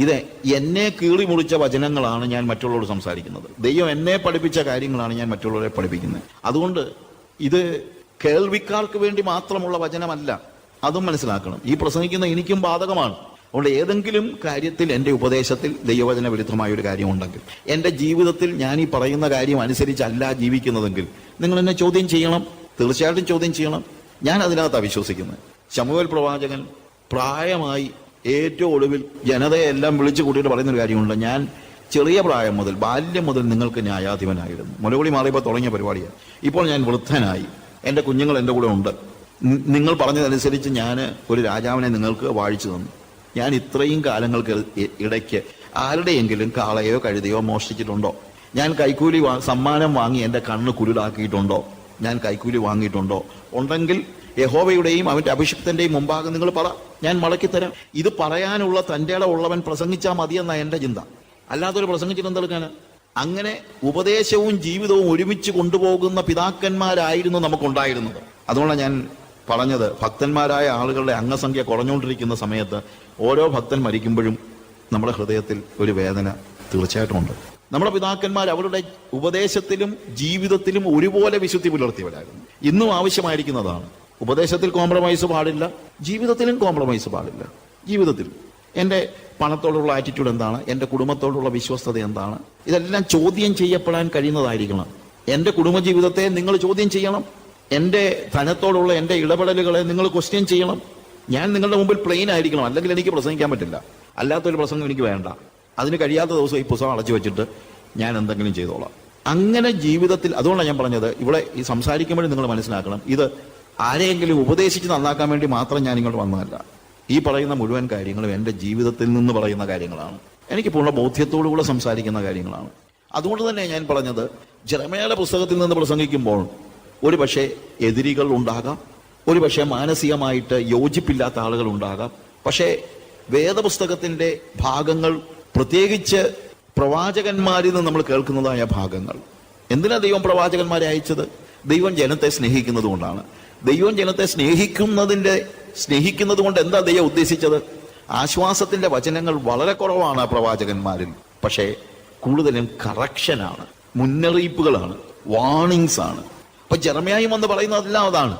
ഇത് എന്നെ കീറി മുറിച്ച വചനങ്ങളാണ് ഞാൻ മറ്റുള്ളവരോട് സംസാരിക്കുന്നത്. ദൈവം എന്നെ പഠിപ്പിച്ച കാര്യങ്ങളാണ് ഞാൻ മറ്റുള്ളവരെ പഠിപ്പിക്കുന്നത്. അതുകൊണ്ട് ഇത് കേൾവിക്കാർക്ക് വേണ്ടി മാത്രമുള്ള വചനമല്ല. അതും മനസ്സിലാക്കണം. ഈ പ്രസംഗിക്കുന്ന എനിക്കും ബാധകമാണ്. അതുകൊണ്ട് ഏതെങ്കിലും കാര്യത്തിൽ എന്റെ ഉപദേശത്തിൽ ദൈവവചന വിരുദ്ധമായ ഒരു കാര്യമുണ്ടെങ്കിൽ എന്റെ ജീവിതത്തിൽ ഞാൻ ഈ പറയുന്ന കാര്യം അനുസരിച്ചല്ല ജീവിക്കുന്നതെങ്കിൽ നിങ്ങൾ എന്നെ ചോദ്യം ചെയ്യണം. തീർച്ചയായിട്ടും ചോദ്യം ചെയ്യണം. ഞാൻ അതിനകത്താണ് വിശ്വസിക്കുന്നത് ശമുവൽ പ്രവാചകൻ പ്രായമായി ഏറ്റവും ഒടുവിൽ ജനതയെല്ലാം വിളിച്ചു കൂട്ടിയിട്ട് പറയുന്ന ഒരു കാര്യമുണ്ട്. ഞാൻ ചെറിയ പ്രായം മുതൽ ബാല്യം മുതൽ നിങ്ങൾക്ക് ന്യായാധിപനായിരുന്നു. മുലകുളി മാറിയപ്പോൾ തുടങ്ങിയ പരിപാടിയാണ്. ഇപ്പോൾ ഞാൻ വൃദ്ധനായി. എന്റെ കുഞ്ഞുങ്ങൾ എന്റെ കൂടെ ഉണ്ട്. നിങ്ങൾ പറഞ്ഞതനുസരിച്ച് ഞാൻ ഒരു രാജാവിനെ നിങ്ങൾക്ക് വാഴിച്ചു തന്നു. ഞാൻ ഇത്രയും കാലങ്ങൾക്ക് ഇടയ്ക്ക് ആരുടെയെങ്കിലും കാളയോ കഴുതയോ മോഷ്ടിച്ചിട്ടുണ്ടോ? ഞാൻ കൈക്കൂലി സമ്മാനം വാങ്ങി എന്റെ കണ്ണ് കുരുടാക്കിയിട്ടുണ്ടോ? ഞാൻ കൈക്കൂലി വാങ്ങിയിട്ടുണ്ടോ? ഉണ്ടെങ്കിൽ യഹോവയുടെയും അവന്റെ അഭിഷിക്തന്റെയും മുമ്പാകെ നിങ്ങൾ പറ. ഞാൻ മടക്കിത്തരാം. ഇത് പറയാനുള്ള തന്റെ ഉള്ളവൻ പ്രസംഗിച്ചാൽ മതിയെന്ന എന്റെ ചിന്ത. അല്ലാത്തൊരു പ്രസംഗിച്ചിട്ട് എന്തെടുക്കാൻ അങ്ങനെ ഉപദേശവും ജീവിതവും ഒരുമിച്ച് കൊണ്ടുപോകുന്ന പിതാക്കന്മാരായിരുന്നു നമുക്കുണ്ടായിരുന്നത്. അതുകൊണ്ടാണ് ഞാൻ പറഞ്ഞത് ഭക്തന്മാരായ ആളുകളുടെ അംഗസംഖ്യ കുറഞ്ഞുകൊണ്ടിരിക്കുന്ന സമയത്ത് ഓരോ ഭക്തൻ മരിക്കുമ്പോഴും നമ്മുടെ ഹൃദയത്തിൽ ഒരു വേദന തീർച്ചയായിട്ടും ഉണ്ട്. നമ്മുടെ പിതാക്കന്മാർ അവരുടെ ഉപദേശത്തിലും ജീവിതത്തിലും ഒരുപോലെ വിശുദ്ധി പുലർത്തിയവരായിരുന്നു. ഇന്നും ആവശ്യമായിരിക്കുന്നതാണ്. ഉപദേശത്തിൽ കോംപ്രമൈസ് പാടില്ല ജീവിതത്തിലും കോംപ്രമൈസ് പാടില്ല. ജീവിതത്തിൽ എന്റെ പണത്തോടുള്ള ആറ്റിറ്റ്യൂഡ് എന്താണ്? എന്റെ കുടുംബത്തോടുള്ള വിശ്വസ്തത എന്താണ്? ഇതെല്ലാം ചോദ്യം ചെയ്യപ്പെടാൻ കഴിയുന്നതായിരിക്കണം. എന്റെ കുടുംബജീവിതത്തെ നിങ്ങൾ ചോദ്യം ചെയ്യണം. എന്റെ ധനത്തോടുള്ള എന്റെ ഇടപെടലുകളെ നിങ്ങൾ ക്വസ്റ്റ്യൻ ചെയ്യണം. ഞാൻ നിങ്ങളുടെ മുമ്പിൽ പ്ലെയിൻ ആയിരിക്കണം. അല്ലെങ്കിൽ എനിക്ക് പ്രസംഗിക്കാൻ പറ്റില്ല. അല്ലാത്തൊരു പ്രസംഗം എനിക്ക് വേണ്ട. അതിന് കഴിയാത്ത ദിവസം ഈ പുസ്തകം അടച്ചു വെച്ചിട്ട് ഞാൻ എന്തെങ്കിലും ചെയ്തോളാം. അങ്ങനെ ജീവിതത്തിൽ അതുകൊണ്ടാണ് ഞാൻ പറഞ്ഞത് ഇവിടെ ഈ സംസാരിക്കുമ്പോഴും നിങ്ങൾ മനസ്സിലാക്കണം ഇത് ആരെയെങ്കിലും ഉപദേശിച്ച് നന്നാക്കാൻ വേണ്ടി മാത്രം ഞാൻ ഇങ്ങോട്ട് വന്നതല്ല. ഈ പറയുന്ന മുഴുവൻ കാര്യങ്ങളും എന്റെ ജീവിതത്തിൽ നിന്ന് പറയുന്ന കാര്യങ്ങളാണ്. എനിക്ക് പൂർണ ബോധ്യത്തോടുകൂടെ സംസാരിക്കുന്ന കാര്യങ്ങളാണ്. അതുകൊണ്ട് തന്നെ ഞാൻ പറഞ്ഞത് ജനമേള പുസ്തകത്തിൽ നിന്ന് പ്രസംഗിക്കുമ്പോൾ ഒരു പക്ഷേ എതിരികൾ ഉണ്ടാകാം ഒരു പക്ഷേ മാനസികമായിട്ട് യോജിപ്പില്ലാത്ത ആളുകൾ ഉണ്ടാകാം. പക്ഷേ വേദപുസ്തകത്തിന്റെ ഭാഗങ്ങൾ പ്രത്യേകിച്ച് പ്രവാചകന്മാരിൽ നിന്ന് നമ്മൾ കേൾക്കുന്നതായ ഭാഗങ്ങൾ. എന്തിനാ ദൈവം പ്രവാചകന്മാരെ അയച്ചത്? ദൈവം ജനത്തെ സ്നേഹിക്കുന്നത് കൊണ്ടാണ്. ദൈവം ജനത്തെ സ്നേഹിക്കുന്നതിന്റെ സ്നേഹിക്കുന്നത് കൊണ്ട് എന്താ ദൈവം ഉദ്ദേശിച്ചത്? ആശ്വാസത്തിന്റെ വചനങ്ങൾ വളരെ കുറവാണ് പ്രവാചകന്മാരിൽ. പക്ഷേ കൂടുതലും കറക്ഷനാണ് മുന്നറിയിപ്പുകളാണ് വാണിങ്സ് ആണ്. അപ്പൊ ജർമ്മയായും വന്ന് പറയുന്നതെല്ലാം അതാണ്.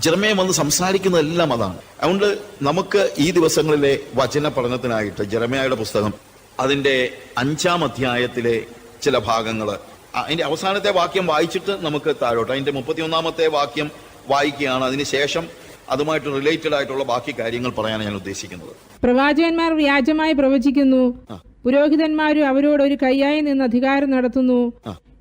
ജർമ്മയം വന്ന് സംസാരിക്കുന്നതെല്ലാം അതാണ്. അതുകൊണ്ട് നമുക്ക് ഈ ദിവസങ്ങളിലെ വചന പഠനത്തിനായിട്ട് ജർമ്മയായുടെ പുസ്തകം അതിന്റെ അഞ്ചാം അധ്യായത്തിലെ ചില ഭാഗങ്ങൾ അതിന്റെ അവസാനത്തെ വാക്യം വായിച്ചിട്ട് നമുക്ക് താഴോട്ട് അതിന്റെ മുപ്പത്തിയൊന്നാമത്തെ വാക്യം വായിക്കുകയാണ്. അതിനുശേഷം അതുമായിട്ട് റിലേറ്റഡ് ആയിട്ടുള്ള ബാക്കി കാര്യങ്ങൾ പറയാനാണ് ഞാൻ ഉദ്ദേശിക്കുന്നത്. പ്രവാചകന്മാർ വ്യാജമായി പ്രവചിക്കുന്നു. പുരോഹിതന്മാരും അവരോട് ഒരു കൈയായി നിന്ന് അധികാരം നടത്തുന്നു.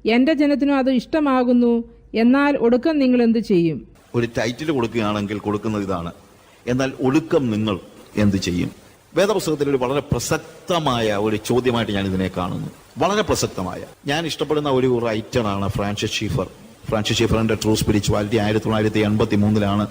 എന്റെ ജനത്തിനും അത് ഇഷ്ടമാകുന്നു. എന്നാൽ ഒടുക്കം നിങ്ങൾ എന്ത് ചെയ്യും? ഒരു ടൈറ്റിൽ കൊടുക്കുകയാണെങ്കിൽ കൊടുക്കുന്നത് ഇതാണ്. എന്നാൽ ഒടുക്കം നിങ്ങൾ എന്ത് ചെയ്യും? വേദപുസ്തകത്തിൽ ഒരു വളരെ പ്രസക്തമായ ഒരു ചോദ്യമായിട്ട് ഞാൻ ഇതിനെ കാണുന്നു. വളരെ പ്രസക്തമായ. ഞാൻ ഇഷ്ടപ്പെടുന്ന ഒരു റൈറ്ററാണ് ഫ്രാൻസിസ് ഷീഫർ. ഫ്രാൻസിസ് ഷീഫറിന്റെ ട്രൂ സ്പിരിച്വാലിറ്റി ആയിരത്തി തൊള്ളായിരത്തി എൺപത്തി മൂന്നിലാണ്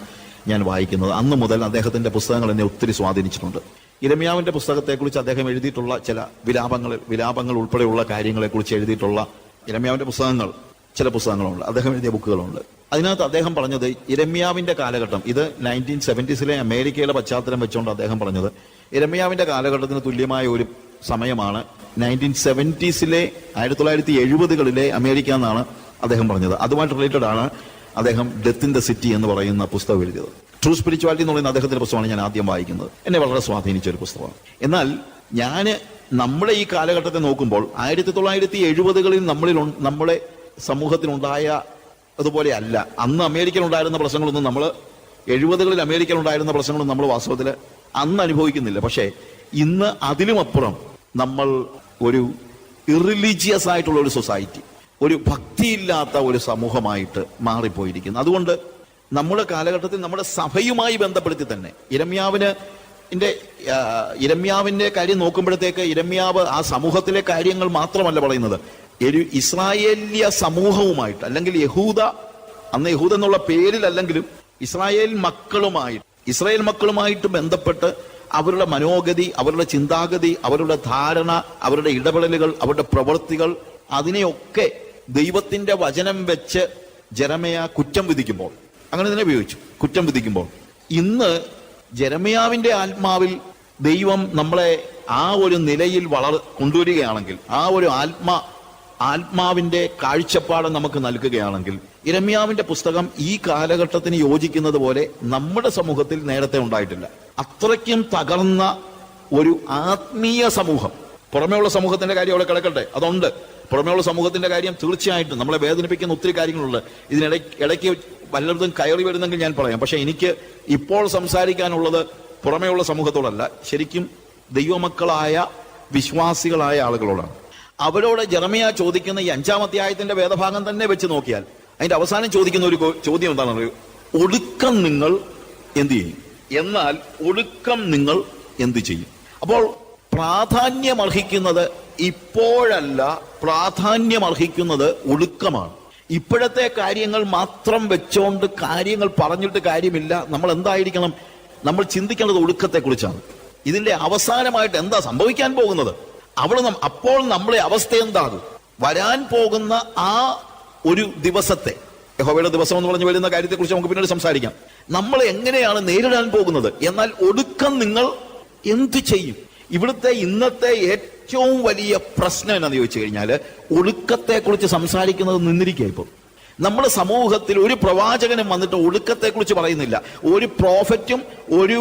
ഞാൻ വായിക്കുന്നത്. അന്ന് മുതൽ അദ്ദേഹത്തിന്റെ പുസ്തകങ്ങൾ എന്നെ ഒത്തിരി സ്വാധീനിച്ചിട്ടുണ്ട്. ഇരമ്യാവിന്റെ പുസ്തകത്തെക്കുറിച്ച് അദ്ദേഹം എഴുതിയിട്ടുള്ള ചില വിലാപങ്ങൾ വിലാപങ്ങൾ ഉൾപ്പെടെയുള്ള കാര്യങ്ങളെക്കുറിച്ച് എഴുതിയിട്ടുള്ള ഇരമ്യാവിന്റെ പുസ്തകങ്ങൾ ചില പുസ്തകങ്ങളുണ്ട്. അദ്ദേഹം എഴുതിയ ബുക്കുകളുണ്ട്. അതിനകത്ത് അദ്ദേഹം പറഞ്ഞത് ഇരമ്യാവിന്റെ കാലഘട്ടം ഇത് നയന്റീൻ സെവന്റീസിലെ അമേരിക്കയിലെ പശ്ചാത്തലം വെച്ചുകൊണ്ട് അദ്ദേഹം പറഞ്ഞത് ഇരമ്യാവിന്റെ കാലഘട്ടത്തിന് തുല്യമായ ഒരു സമയമാണ് നയന്റീൻ സെവന്റീസിലെ ആയിരത്തി തൊള്ളായിരത്തി എഴുപതുകളിലെ അമേരിക്ക എന്നാണ് അദ്ദേഹം പറഞ്ഞത്. അതുമായിട്ട് റിലേറ്റഡ് ആണ് അദ്ദേഹം ഡെത്ത് ഇൻ ദ സിറ്റി എന്ന് പറയുന്ന പുസ്തകം എഴുതിയത്. ട്രൂ സ്പിരിച്വാലിറ്റി എന്ന് പറയുന്ന അദ്ദേഹത്തിന്റെ പുസ്തകമാണ് ഞാൻ ആദ്യം വായിക്കുന്നത്. എന്നെ വളരെ സ്വാധീനിച്ച ഒരു പുസ്തകമാണ്. എന്നാൽ ഞാൻ നമ്മുടെ ഈ കാലഘട്ടത്തെ നോക്കുമ്പോൾ ആയിരത്തി തൊള്ളായിരത്തി എഴുപതുകളിൽ നമ്മളിൽ നമ്മുടെ സമൂഹത്തിനുണ്ടായ അതുപോലെ അല്ല. അന്ന് അമേരിക്കയിൽ ഉണ്ടായിരുന്ന പ്രശ്നങ്ങളൊന്നും നമ്മൾ എഴുപതുകളിൽ അമേരിക്കയിൽ ഉണ്ടായിരുന്ന പ്രശ്നങ്ങളും നമ്മൾ വാസ്തവത്തിൽ അന്ന് അനുഭവിക്കുന്നില്ല. പക്ഷേ ഇന്ന് അതിലുമപ്പുറം നമ്മൾ ഒരു ഇറിലീജിയസ് ആയിട്ടുള്ള ഒരു സൊസൈറ്റി ഒരു ഭക്തിയില്ലാത്ത ഒരു സമൂഹമായിട്ട് മാറിപ്പോയിരിക്കുന്നു. അതുകൊണ്ട് നമ്മുടെ കാലഘട്ടത്തിൽ നമ്മുടെ സഭയുമായി ബന്ധപ്പെടുത്തി തന്നെ ഇരമ്യാവിന് ന്റെ, ഇരമ്യാവിന്റെ കാര്യം നോക്കുമ്പോഴത്തേക്ക് ഇരമ്യാവ് ആ സമൂഹത്തിലെ കാര്യങ്ങൾ മാത്രമല്ല പറയുന്നത്. ഒരു ഇസ്രായേലിയ സമൂഹവുമായിട്ട് അല്ലെങ്കിൽ യഹൂദ അന്ന് യഹൂദ എന്നുള്ള പേരിൽ അല്ലെങ്കിലും ഇസ്രായേൽ മക്കളുമായി ഇസ്രായേൽ മക്കളുമായിട്ട് ബന്ധപ്പെട്ട് അവരുടെ മനോഗതി അവരുടെ ചിന്താഗതി അവരുടെ ധാരണ അവരുടെ ഇടപെടലുകൾ അവരുടെ പ്രവൃത്തികൾ അതിനെയൊക്കെ ദൈവത്തിന്റെ വചനം വെച്ച് ജരമയ കുറ്റം വിധിക്കുമ്പോൾ അങ്ങനെ തന്നെ ഉപയോഗിച്ചു കുറ്റം വിധിക്കുമ്പോൾ. ഇന്ന് ജെറമയാവിന്റെ ആത്മാവിൽ ദൈവം നമ്മളെ ആ ഒരു നിലയിൽ വളർ കൊണ്ടുവരികയാണെങ്കിൽ ആ ഒരു ആത്മ ആത്മാവിന്റെ കാഴ്ചപ്പാട് നമുക്ക് നൽകുകയാണെങ്കിൽ ഇരമ്യാവിന്റെ പുസ്തകം ഈ കാലഘട്ടത്തിന് യോജിക്കുന്നത് പോലെ നമ്മുടെ സമൂഹത്തിൽ നേരത്തെ ഉണ്ടായിട്ടില്ല. അത്രയ്ക്കും തകർന്ന ഒരു ആത്മീയ സമൂഹം. പുറമേയുള്ള സമൂഹത്തിന്റെ കാര്യം അവിടെ കിടക്കട്ടെ? അതുണ്ട്. പുറമേയുള്ള സമൂഹത്തിന്റെ കാര്യം തീർച്ചയായിട്ടും നമ്മളെ വേദനിപ്പിക്കുന്ന ഒത്തിരി കാര്യങ്ങളുണ്ട്. ഇതിനിട ഇടയ്ക്ക് വല്ലതും കയറി വരുന്നെങ്കിൽ ഞാൻ പറയാം. പക്ഷെ എനിക്ക് ഇപ്പോൾ സംസാരിക്കാനുള്ളത് പുറമേയുള്ള സമൂഹത്തോടല്ല. ശരിക്കും ദൈവമക്കളായ വിശ്വാസികളായ ആളുകളോടാണ്. അവരോട് ജെറമിയ ചോദിക്കുന്ന ഈ അഞ്ചാം അധ്യായത്തിന്റെ വേദഭാഗം തന്നെ വെച്ച് നോക്കിയാൽ അതിന്റെ അവസാനം ചോദിക്കുന്ന ഒരു ചോദ്യം എന്താണെന്ന് ഒടുക്കം നിങ്ങൾ എന്ത് ചെയ്യും? എന്നാൽ ഒടുക്കം നിങ്ങൾ എന്ത് ചെയ്യും? അപ്പോൾ പ്രാധാന്യമർഹിക്കുന്നത് ഇപ്പോഴല്ല പ്രാധാന്യമർഹിക്കുന്നത് ഒടുക്കമാണ്. ഇപ്പോഴത്തെ കാര്യങ്ങൾ മാത്രം വെച്ചോണ്ട് കാര്യങ്ങൾ പറഞ്ഞിട്ട് കാര്യമില്ല. നമ്മൾ എന്തായിരിക്കണം? നമ്മൾ ചിന്തിക്കേണ്ടത് ഒടുക്കത്തെ കുറിച്ചാണ് ഇതിന്റെ അവസാനമായിട്ട് എന്താ സംഭവിക്കാൻ പോകുന്നത്? അവിടെ അപ്പോൾ നമ്മളെ അവസ്ഥ എന്താണ്? വരാൻ പോകുന്ന ആ ഒരു ദിവസത്തെ യഹോവയുടെ ദിവസം എന്ന് പറഞ്ഞു വരുന്ന കാര്യത്തെക്കുറിച്ച് നമുക്ക് പിന്നീട് സംസാരിക്കാം. നമ്മൾ എങ്ങനെയാണ് നേരിടാൻ പോകുന്നത്? എന്നാൽ ഒടുക്കം നിങ്ങൾ എന്തു ചെയ്യും? ഇവിടുത്തെ ഇന്നത്തെ ഏറ്റവും വലിയ പ്രശ്നം എന്നാന്ന് ചോദിച്ചു കഴിഞ്ഞാൽ ഒടുക്കത്തെക്കുറിച്ച് സംസാരിക്കുന്നത് നിന്നിരിക്കുക ഇപ്പോൾ നമ്മുടെ സമൂഹത്തിൽ ഒരു പ്രവാചകനും വന്നിട്ട് ഒടുക്കത്തെക്കുറിച്ച് പറയുന്നില്ല. ഒരു പ്രോഫറ്റും ഒരു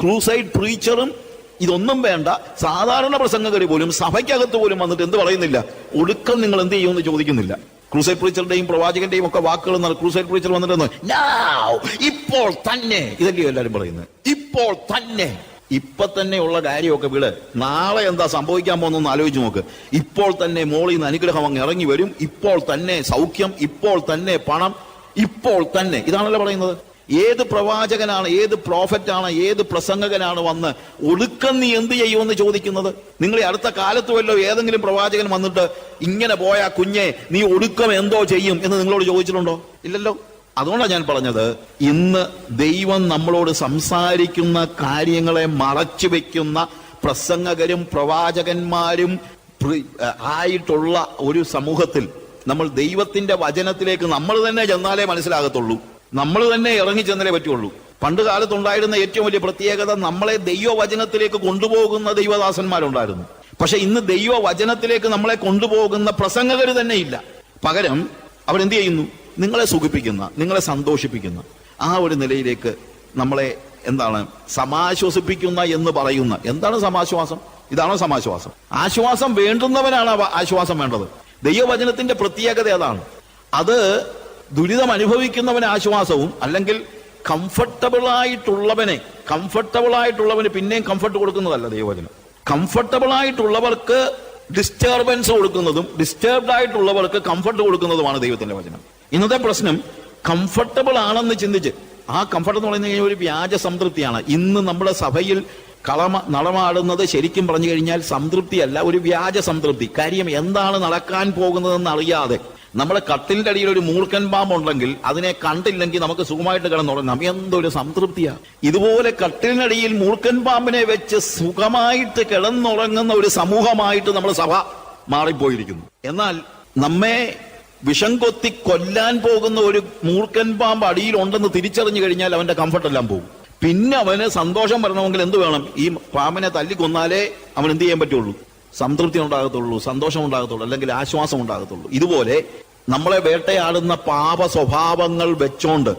ക്രൂസൈഡ് പ്രീച്ചറും ഇതൊന്നും വേണ്ട. സാധാരണ പ്രസംഗകർ പോലും സഭയ്ക്കകത്ത് പോലും വന്നിട്ട് എന്ത് പറയുന്നില്ല? ഒടുക്കം നിങ്ങൾ എന്ത് ചെയ്യുമെന്ന് ചോദിക്കുന്നില്ല. ക്രൂസൈഡ് പ്രീച്ചറുടെയും പ്രവാചകന്റെയും ഒക്കെ വാക്കുകൾ ക്രൂസൈഡ് പ്രീച്ചർ വന്നിട്ട് "Now, ഇപ്പോൾ തന്നെ ഇതല്ലയോ എല്ലാവരും പറയുന്നത്. ഇപ്പോൾ തന്നെ ഇപ്പൊ തന്നെ ഉള്ള കാര്യമൊക്കെ വീട്. നാളെ എന്താ സംഭവിക്കാൻ പോകുന്നൊന്ന് ആലോചിച്ച് നോക്ക്. ഇപ്പോൾ തന്നെ മോളിൽ നിന്ന് അനുഗ്രഹം അങ്ങ് ഇറങ്ങി വരും. ഇപ്പോൾ തന്നെ സൗഖ്യം ഇപ്പോൾ തന്നെ പണം ഇപ്പോൾ തന്നെ. ഇതാണല്ലോ പറയുന്നത്. ഏത് പ്രവാചകനാണ് ഏത് ആണ് ഏത് പ്രസംഗകനാണ് വന്ന് ഒടുക്കം നീ എന്ത് ചെയ്യുമെന്ന് ചോദിക്കുന്നത്? നിങ്ങൾ അടുത്ത കാലത്ത് വല്ലോ ഏതെങ്കിലും പ്രവാചകൻ വന്നിട്ട് ഇങ്ങനെ പോയ കുഞ്ഞെ നീ ഒടുക്കം എന്തോ ചെയ്യും എന്ന് നിങ്ങളോട് ചോദിച്ചിട്ടുണ്ടോ? ഇല്ലല്ലോ. അതുകൊണ്ടാണ് ഞാൻ പറഞ്ഞത് ഇന്ന് ദൈവം നമ്മളോട് സംസാരിക്കുന്ന കാര്യങ്ങളെ മറച്ചു വെക്കുന്ന പ്രസംഗകരും പ്രവാചകന്മാരും ആയിട്ടുള്ള ഒരു സമൂഹത്തിൽ നമ്മൾ ദൈവത്തിന്റെ വചനത്തിലേക്ക് നമ്മൾ തന്നെ ചെന്നാലേ മനസ്സിലാകത്തുള്ളൂ. നമ്മൾ തന്നെ ഇറങ്ങി ചെന്നാലേ പറ്റുള്ളൂ. പണ്ട് കാലത്തുണ്ടായിരുന്ന ഏറ്റവും വലിയ പ്രത്യേകത നമ്മളെ ദൈവവചനത്തിലേക്ക് കൊണ്ടുപോകുന്ന ദൈവദാസന്മാരുണ്ടായിരുന്നു. പക്ഷെ ഇന്ന് ദൈവവചനത്തിലേക്ക് നമ്മളെ കൊണ്ടുപോകുന്ന പ്രസംഗകർ തന്നെ ഇല്ല പകരം അവരെന്ത് ചെയ്യുന്നു? നിങ്ങളെ സുഖിപ്പിക്കുന്ന നിങ്ങളെ സന്തോഷിപ്പിക്കുന്ന ആ ഒരു നിലയിലേക്ക് നമ്മളെ എന്താണ് സമാശ്വസിപ്പിക്കുന്ന എന്ന് പറയുന്ന എന്താണ് സമാശ്വാസം? ഇതാണോ സമാശ്വാസം? ആശ്വാസം വേണ്ടുന്നവനാണ് ആശ്വാസം വേണ്ടത്. ദൈവവചനത്തിന്റെ പ്രത്യേകത അതാണ് അത് ദുരിതം അനുഭവിക്കുന്നവന് ആശ്വാസവും അല്ലെങ്കിൽ കംഫർട്ടബിൾ ആയിട്ടുള്ളവനെ കംഫർട്ടബിൾ ആയിട്ടുള്ളവന് പിന്നെയും കംഫർട്ട് കൊടുക്കുന്നതല്ല ദൈവവചനം. കംഫർട്ടബിൾ ആയിട്ടുള്ളവർക്ക് ഡിസ്റ്റർബൻസ് കൊടുക്കുന്നതും ഡിസ്റ്റർബ്ഡ് ആയിട്ടുള്ളവർക്ക് കംഫർട്ട് കൊടുക്കുന്നതുമാണ് ദൈവത്തിന്റെ വചനം. ഇന്നത്തെ പ്രശ്നം കംഫർട്ടബിൾ ആണെന്ന് ചിന്തിച്ച്. ആ കംഫർട്ട് എന്ന് പറയുന്നത് ഒരു വ്യാജ സംതൃപ്തിയാണ്. ഇന്ന് നമ്മുടെ സഭയിൽ കളമ നടമാടുന്നത് ശരിക്കും പറഞ്ഞു കഴിഞ്ഞാൽ സംതൃപ്തിയല്ല ഒരു വ്യാജ സംതൃപ്തി. കാര്യം എന്താണ് നടക്കാൻ പോകുന്നതെന്ന് അറിയാതെ നമ്മുടെ കട്ടിലിന്റെ അടിയിൽ ഒരു മൂർഖൻ പാമ്പുണ്ടെങ്കിൽ അതിനെ കണ്ടില്ലെങ്കിൽ നമുക്ക് സുഖമായിട്ട് കിടന്നുറങ്ങാം എന്തൊരു സംതൃപ്തിയാ. ഇതുപോലെ കട്ടിലിനടിയിൽ മൂർക്കൻ പാമ്പിനെ വെച്ച് സുഖമായിട്ട് കിടന്നുറങ്ങുന്ന ഒരു സമൂഹമായിട്ട് നമ്മുടെ സഭ മാറിപ്പോയിരിക്കുന്നു. എന്നാൽ നമ്മെ വിഷം കൊത്തി കൊല്ലാൻ പോകുന്ന ഒരു മൂർക്കൻ പാമ്പ് അടിയിലുണ്ടെന്ന് തിരിച്ചറിഞ്ഞു കഴിഞ്ഞാൽ അവന്റെ കംഫർട്ട് എല്ലാം പോകും. പിന്നെ അവന് സന്തോഷം വരണമെങ്കിൽ എന്ത് വേണം? ഈ പാമ്പിനെ തല്ലിക്കൊന്നാലേ അവൻ എന്ത് ചെയ്യാൻ പറ്റുള്ളൂ? സംതൃപ്തി ഉണ്ടാകത്തുള്ളൂ സന്തോഷം ഉണ്ടാകത്തുള്ളൂ അല്ലെങ്കിൽ ആശ്വാസം ഉണ്ടാകത്തുള്ളൂ. ഇതുപോലെ നമ്മളെ വേട്ടയാടുന്ന പാപ സ്വഭാവങ്ങൾ വെച്ചോണ്ട്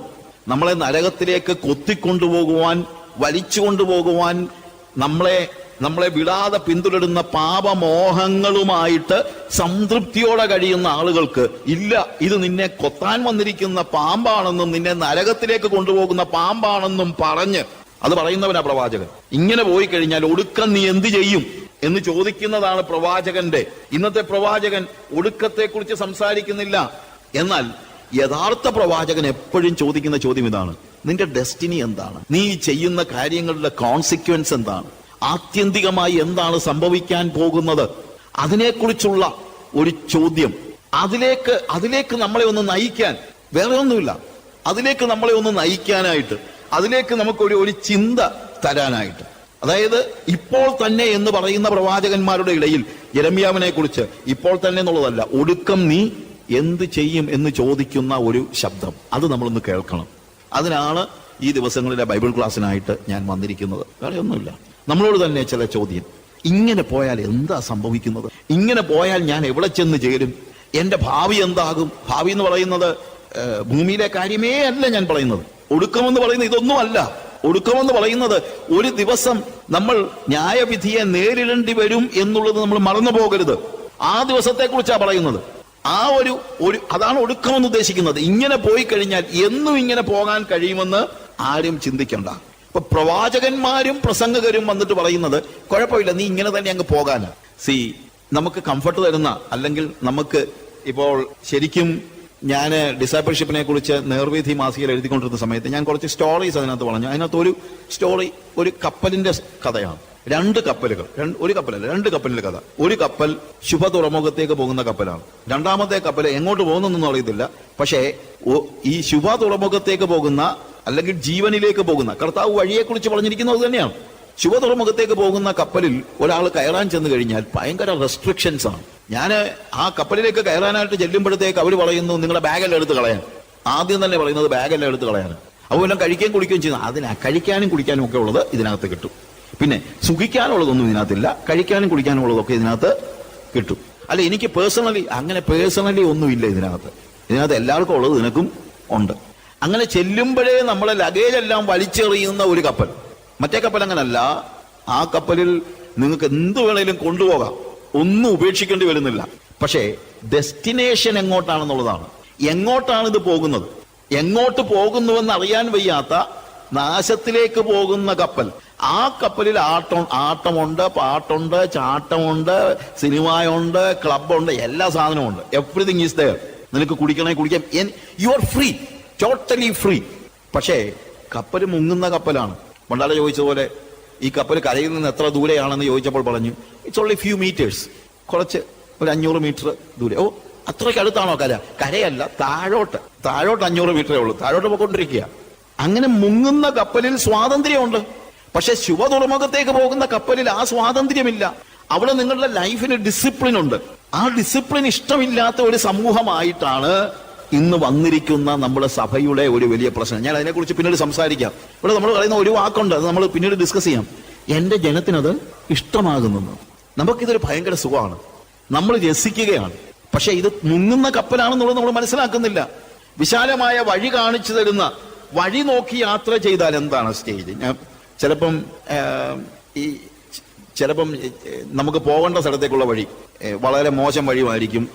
നമ്മളെ നരകത്തിലേക്ക് കൊത്തിക്കൊണ്ടുപോകുവാൻ വലിച്ചു കൊണ്ടുപോകുവാൻ നമ്മളെ നമ്മളെ വിടാതെ പിന്തുടരുന്ന പാപമോഹങ്ങളുമായിട്ട് സംതൃപ്തിയോടെ കഴിയുന്ന ആളുകൾക്ക് ഇല്ല ഇത് നിന്നെ കൊത്താൻ വന്നിരിക്കുന്ന പാമ്പാണെന്നും നിന്നെ നരകത്തിലേക്ക് കൊണ്ടുപോകുന്ന പാമ്പാണെന്നും പറഞ്ഞ് അത് പറയുന്നവനാ പ്രവാചകൻ. ഇങ്ങനെ പോയി കഴിഞ്ഞാൽ ഒടുക്കം നീ എന്ത് ചെയ്യും എന്ന് ചോദിക്കുന്നതാണ് പ്രവാചകന്റെ. ഇന്നത്തെ പ്രവാചകൻ ഒടുക്കത്തെക്കുറിച്ച് സംസാരിക്കുന്നില്ല. എന്നാൽ യഥാർത്ഥ പ്രവാചകൻ എപ്പോഴും ചോദിക്കുന്ന ചോദ്യം ഇതാണ്. നിന്റെ ഡെസ്റ്റിനി എന്താണ്? നീ ചെയ്യുന്ന കാര്യങ്ങളുടെ കോൺസിക്വൻസ് എന്താണ്? ആത്യന്തികമായി എന്താണ് സംഭവിക്കാൻ പോകുന്നത്? അതിനെക്കുറിച്ചുള്ള ഒരു ചോദ്യം. അതിലേക്ക് അതിലേക്ക് നമ്മളെ ഒന്ന് നയിക്കാൻ വേറെ ഒന്നുമില്ല. അതിലേക്ക് നമ്മളെ ഒന്ന് നയിക്കാനായിട്ട് അതിലേക്ക് നമുക്കൊരു ഒരു ചിന്ത തരാനായിട്ട്. അതായത് ഇപ്പോൾ തന്നെ എന്ന് പറയുന്ന പ്രവാചകന്മാരുടെ ഇടയിൽ ജരമ്യാവിനെ കുറിച്ച് ഇപ്പോൾ തന്നെ എന്നുള്ളതല്ല ഒടുക്കം നീ എന്ത് ചെയ്യും എന്ന് ചോദിക്കുന്ന ഒരു ശബ്ദം. അത് നമ്മളൊന്ന് കേൾക്കണം. അതിനാണ് ഈ ദിവസങ്ങളിലെ ബൈബിൾ ക്ലാസ്സിനായിട്ട് ഞാൻ വന്നിരിക്കുന്നത്. വേറെ ഒന്നുമില്ല. നമ്മളോട് തന്നെ ചില ചോദ്യം. ഇങ്ങനെ പോയാൽ എന്താ സംഭവിക്കുന്നത്? ഇങ്ങനെ പോയാൽ ഞാൻ എവിടെ ചെന്ന് ചേരും? എന്റെ ഭാവി എന്താകും? ഭാവി എന്ന് പറയുന്നത് ഭൂമിയിലെ കാര്യമേ അല്ല ഞാൻ പറയുന്നത്. ഒടുക്കമെന്ന് പറയുന്നത് ഇതൊന്നും അല്ല ഒടുക്കമെന്ന് പറയുന്നത് ഒരു ദിവസം നമ്മൾ ന്യായവിധിയെ നേരിടേണ്ടി വരും എന്നുള്ളത് നമ്മൾ മറന്നു പോകരുത്. ആ ദിവസത്തെ കുറിച്ചാണ് പറയുന്നത്. ആ ഒരു ഒരു അതാണ് ഒടുക്കമെന്ന് ഉദ്ദേശിക്കുന്നത്. ഇങ്ങനെ പോയി കഴിഞ്ഞാൽ എന്നും ഇങ്ങനെ പോകാൻ കഴിയുമെന്ന് ആരും ചിന്തിക്കണ്ട. ഇപ്പൊ പ്രവാചകന്മാരും പ്രസംഗകരും വന്നിട്ട് പറയുന്നത് കുഴപ്പമില്ല നീ ഇങ്ങനെ തന്നെ അങ്ങ് പോകാന്. സി നമുക്ക് കംഫർട്ട് തരുന്ന അല്ലെങ്കിൽ നമുക്ക് ഇപ്പോൾ ശരിക്കും ഞാൻ ഡിസാബിൾഷിപ്പിനെ കുറിച്ച് നേർവീതി മാസികയിൽ എഴുതിക്കൊണ്ടിരുന്ന സമയത്ത് ഞാൻ കുറച്ച് സ്റ്റോറീസ് അതിനകത്ത് പറഞ്ഞു. അതിനകത്ത് ഒരു സ്റ്റോറി ഒരു കപ്പലിന്റെ കഥയാണ്. രണ്ട് കപ്പലുകൾ ഒരു കപ്പലല്ല രണ്ട് കപ്പലിന്റെ കഥ. ഒരു കപ്പൽ ശുഭ തുറമുഖത്തേക്ക് പോകുന്ന കപ്പലാണ്. രണ്ടാമത്തെ കപ്പൽ എങ്ങോട്ട് പോകുന്നൊന്നും അറിയത്തില്ല. പക്ഷേ ഈ ശുഭ തുറമുഖത്തേക്ക് പോകുന്ന അല്ലെങ്കിൽ ജീവനിലേക്ക് പോകുന്ന കർത്താവ് വഴിയെക്കുറിച്ച് പറഞ്ഞിരിക്കുന്നത് തന്നെയാണ്. ശുഭ തുറമുഖത്തേക്ക് പോകുന്ന കപ്പലിൽ ഒരാൾ കയറാൻ ചെന്ന് കഴിഞ്ഞാൽ ഭയങ്കര റെസ്ട്രിക്ഷൻസ് ആണ്. ഞാൻ ആ കപ്പലിലേക്ക് കയറാനായിട്ട് ചെല്ലുമ്പോഴത്തേക്ക് അവർ പറയുന്നു നിങ്ങളുടെ ബാഗെല്ലാം എടുത്ത് കളയാൻ. ആദ്യം തന്നെ പറയുന്നത് ബാഗെല്ലാം എടുത്ത് കളയാൻ. അപ്പോൾ എല്ലാം കഴിക്കുകയും കുടിക്കുകയും ചെയ്യുന്നു അതിനാ കഴിക്കാനും കുടിക്കാനും ഒക്കെ ഉള്ളത് ഇതിനകത്ത് കിട്ടും. പിന്നെ സുഖിക്കാനുള്ളതൊന്നും ഇതിനകത്തില്ല കഴിക്കാനും കുടിക്കാനും ഉള്ളതൊക്കെ ഇതിനകത്ത് കിട്ടും. അല്ല എനിക്ക് പേഴ്സണലി അങ്ങനെ പേഴ്സണലി ഒന്നും ഇല്ല ഇതിനകത്ത്. ഇതിനകത്ത് എല്ലാവർക്കും ഉള്ളത് നിനക്കും ഉണ്ട്. അങ്ങനെ ചെല്ലുമ്പോഴേ നമ്മളെ ലഗേജ് എല്ലാം വലിച്ചെറിയുന്ന ഒരു കപ്പൽ. മറ്റേ കപ്പൽ അങ്ങനല്ല. ആ കപ്പലിൽ നിങ്ങൾക്ക് എന്ത് വേണേലും കൊണ്ടുപോകാം. ഒന്നും ഉപേക്ഷിക്കേണ്ടി വരുന്നില്ല. പക്ഷേ ഡെസ്റ്റിനേഷൻ എങ്ങോട്ടാണെന്നുള്ളതാണ്. എങ്ങോട്ടാണ് ഇത് പോകുന്നത്? എങ്ങോട്ട് പോകുന്നുവെന്ന് അറിയാൻ വയ്യാത്ത നാശത്തിലേക്ക് പോകുന്ന കപ്പൽ. ആ കപ്പലിൽ ആട്ടം ആട്ടമുണ്ട് പാട്ടുണ്ട് ചാട്ടമുണ്ട് സിനിമയുണ്ട് ക്ലബുണ്ട് എല്ലാ സാധനവും ഉണ്ട് എവ്രിതിങ് ഈസ് ദയർ നിനക്ക് കുടിക്കണേ കുടിക്കാം. You are free totally free പക്ഷേ കപ്പൽ മുങ്ങുന്ന കപ്പലാണ്. മണ്ടാല ചോദിച്ചതുപോലെ ഈ കപ്പൽ കരയിൽ നിന്ന് എത്ര ദൂരെയാണെന്ന് ചോദിച്ചപ്പോൾ പറഞ്ഞു ഇറ്റ്സ് ഓൺലി ഫ്യൂ മീറ്റേഴ്സ് കുറച്ച് ഒരു അഞ്ഞൂറ് മീറ്റർ ദൂരെ. ഓ അത്രയ്ക്ക് അടുത്താണോ കര? കരയല്ല താഴോട്ട്. താഴോട്ട് അഞ്ഞൂറ് മീറ്ററേ ഉള്ളൂ. താഴോട്ട് പോയിക്കൊണ്ടിരിക്കുക. അങ്ങനെ മുങ്ങുന്ന കപ്പലിൽ സ്വാതന്ത്ര്യമുണ്ട്. പക്ഷെ ശുഭ തുറമുഖത്തേക്ക് പോകുന്ന കപ്പലിൽ ആ സ്വാതന്ത്ര്യമില്ല. അവിടെ നിങ്ങളുടെ ലൈഫിന് ഡിസിപ്ലിൻ ഉണ്ട്. ആ ഡിസിപ്ലിൻ ഇഷ്ടമില്ലാത്ത ഒരു സമൂഹമായിട്ടാണ് ഇന്ന് വന്നിരിക്കുന്ന നമ്മുടെ സഭയുടെ ഒരു വലിയ പ്രശ്നം. ഞാൻ അതിനെക്കുറിച്ച് പിന്നീട് സംസാരിക്കാം. ഇവിടെ നമ്മൾ പറയുന്ന ഒരു വാക്കുണ്ട് അത് നമ്മൾ പിന്നീട് ഡിസ്കസ് ചെയ്യാം. എന്റെ ജനത്തിനത് ഇഷ്ടമാകുന്നു നമുക്കിതൊരു ഭയങ്കര സുഖമാണ്. നമ്മൾ രസിക്കുകയാണ്. പക്ഷെ ഇത് മുങ്ങുന്ന കപ്പലാണെന്നുള്ളത് നമ്മൾ മനസ്സിലാക്കുന്നില്ല. വിശാലമായ വഴി കാണിച്ചു തരുന്ന വഴി നോക്കി യാത്ര ചെയ്താൽ എന്താണ് സ്റ്റേജ് ഞാൻ ചിലപ്പം ഈ ചിലപ്പം നമുക്ക് പോകേണ്ട സ്ഥലത്തേക്കുള്ള വഴി. വളരെ മോശം വഴിയുമായിരിക്കും.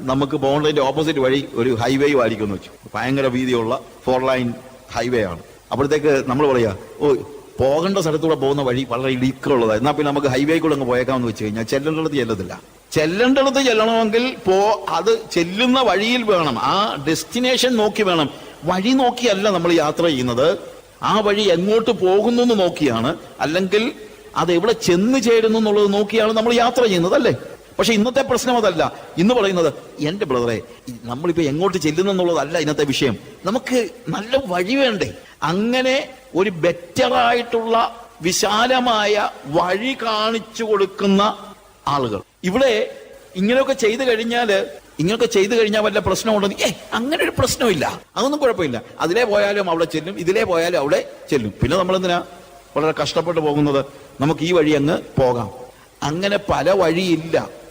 നമുക്ക് പോകേണ്ടതിന്റെ ഓപ്പോസിറ്റ് വഴി ഒരു ഹൈവേയും ആയിരിക്കും എന്ന് വെച്ചു. ഭയങ്കര വീതിയുള്ള ഫോർ ലൈൻ ഹൈവേ ആണ്. അപ്പോഴത്തേക്ക് നമ്മൾ പറയാ ഓ പോകേണ്ട സ്ഥലത്തൂടെ പോകുന്ന വഴി വളരെ ഇടുക്കുള്ളതാണ് എന്നാൽ പിന്നെ നമുക്ക് ഹൈവേ കൂടെ അങ്ങ് പോയേക്കാമെന്ന് വെച്ച് കഴിഞ്ഞാൽ ചെല്ലേണ്ടടുത്ത് ചെല്ലത്തില്ല. ചെല്ലേണ്ടടുത്ത് ചെല്ലണമെങ്കിൽ പോ അത് ചെല്ലുന്ന വഴിയിൽ വേണം. ആ ഡെസ്റ്റിനേഷൻ നോക്കി വേണം. വഴി നോക്കിയല്ല നമ്മൾ യാത്ര ചെയ്യുന്നത്. ആ വഴി എങ്ങോട്ട് പോകുന്നു എന്ന് നോക്കിയാണ്. അല്ലെങ്കിൽ അത് എവിടെ ചെന്ന് ചേരുന്നു എന്നുള്ളത് നോക്കിയാണ് നമ്മൾ യാത്ര ചെയ്യുന്നത് അല്ലേ? പക്ഷെ ഇന്നത്തെ പ്രശ്നം അതല്ല. ഇന്ന് പറയുന്നത് എന്റെ ബ്രദറെ നമ്മളിപ്പോ എങ്ങോട്ട് ചെല്ലുന്നു എന്നുള്ളതല്ല ഇന്നത്തെ വിഷയം. നമുക്ക് നല്ല വഴി വേണ്ടേ? അങ്ങനെ ഒരു ബെറ്ററായിട്ടുള്ള വിശാലമായ വഴി കാണിച്ചു കൊടുക്കുന്ന ആളുകൾ. ഇവിടെ ഇങ്ങനെയൊക്കെ ചെയ്തു കഴിഞ്ഞാൽ ഇങ്ങനെയൊക്കെ ചെയ്തു കഴിഞ്ഞാൽ വല്ല പ്രശ്നമുണ്ടെന്ന് ഏ അങ്ങനെ ഒരു പ്രശ്നമില്ല. അതൊന്നും കുഴപ്പമില്ല. അതിലേ പോയാലും അവിടെ ചെല്ലും ഇതിലേ പോയാലും അവിടെ ചെല്ലും. പിന്നെ നമ്മൾ എന്തിനാ വളരെ കഷ്ടപ്പെട്ട് പോകുന്നത്? നമുക്ക് ഈ വഴി അങ്ങ് പോകാം. അങ്ങനെ പല വഴിയില്ല.